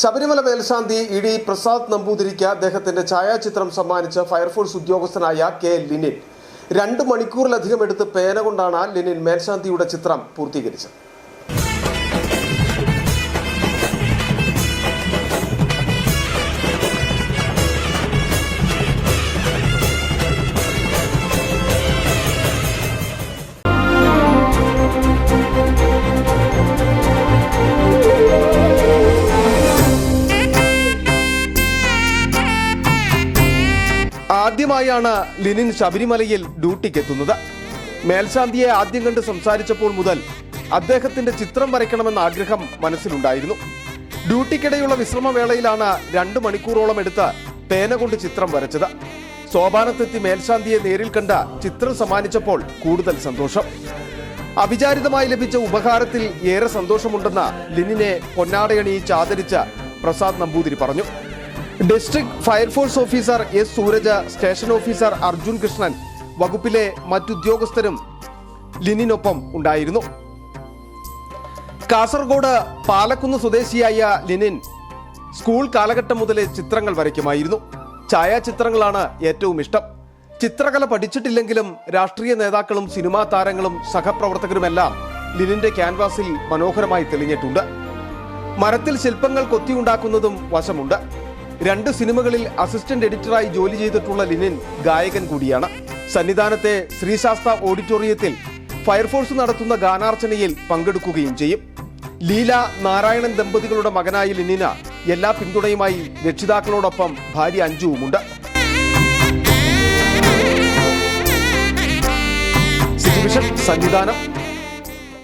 ശബരിമല മേൽശാന്തി E D Prasad നമ്പൂതിരിക്ക് അദ്ദേഹത്തിന്റെ ഛായാചിത്രം സമ്മാനിച്ച ഫയർഫോഴ്സ് ഉദ്യോഗസ്ഥനായ കെ ലിനിൻ. രണ്ട് മണിക്കൂറിലധികം എടുത്ത് പേന കൊണ്ടാണ് ലിനിൻ മേൽശാന്തിയുടെ ചിത്രം പൂർത്തീകരിച്ചത്. ആദ്യമായാണ് ലിനിൻ ശബരിമലയിൽ ഡ്യൂട്ടിക്കെത്തുന്നത്. മേൽശാന്തിയെ ആദ്യം കണ്ട് സംസാരിച്ചപ്പോൾ മുതൽ അദ്ദേഹത്തിന്റെ ചിത്രം വരയ്ക്കണമെന്ന ആഗ്രഹം മനസ്സിലുണ്ടായിരുന്നു. ഡ്യൂട്ടിക്കിടെയുള്ള വിശ്രമവേളയിലാണ് രണ്ട് മണിക്കൂറോളം എടുത്ത് പേന കൊണ്ട് ചിത്രം വരച്ചത്. സോപാനത്തെത്തി മേൽശാന്തിയെ നേരിൽ കണ്ട ചിത്രം സമ്മാനിച്ചപ്പോൾ കൂടുതൽ സന്തോഷം. അവിചാരിതമായി ലഭിച്ച ഉപഹാരത്തിൽ ഏറെ സന്തോഷമുണ്ടെന്ന് ലിനിനെ പൊന്നാടയണിയിച്ച് ആദരിച്ച പ്രസാദ് നമ്പൂതിരി പറഞ്ഞു. District fire force officer S Suraj station officer Arjun Krishnan വകുപ്പിലെ മറ്റുദ്യോഗസ്ഥരും ലിനിനൊപ്പം ഉണ്ടായിരുന്നു. കാസർഗോഡ് പാലക്കുന്ന് സ്വദേശിയായ ലിനിൻ സ്കൂൾ കാലഘട്ടം മുതലേ ചിത്രങ്ങൾ വരയ്ക്കുമായിരുന്നു. ഛായാചിത്രങ്ങളാണ് ഏറ്റവും ഇഷ്ടം. ചിത്രകല പഠിച്ചിട്ടില്ലെങ്കിലും രാഷ്ട്രീയ നേതാക്കളും സിനിമാ താരങ്ങളും സഹപ്രവർത്തകരുമെല്ലാം ലിനിന്റെ ക്യാൻവാസിൽ മനോഹരമായി തെളിഞ്ഞിട്ടുണ്ട്. മരത്തിൽ ശില്പങ്ങൾ കൊത്തിയുണ്ടാക്കുന്നതും വശമുണ്ട്. രണ്ട് സിനിമകളിൽ അസിസ്റ്റന്റ് എഡിറ്ററായി ജോലി ചെയ്തിട്ടുള്ള ലിനിൻ ഗായകൻ കൂടിയാണ്. സന്നിധാനത്തെ ശ്രീശാസ്ത ഓഡിറ്റോറിയത്തിൽ ഫയർഫോഴ്സ് നടത്തുന്ന ഗാനാർച്ചനയിൽ പങ്കെടുക്കുകയും ചെയ്യും. ലീല നാരായണൻ ദമ്പതികളുടെ മകനായ ലിനിന എല്ലാ പിന്തുണയുമായി രക്ഷിതാക്കളോടൊപ്പം ഭാര്യ അഞ്ജുവുമുണ്ട്. സന്നിധാനം.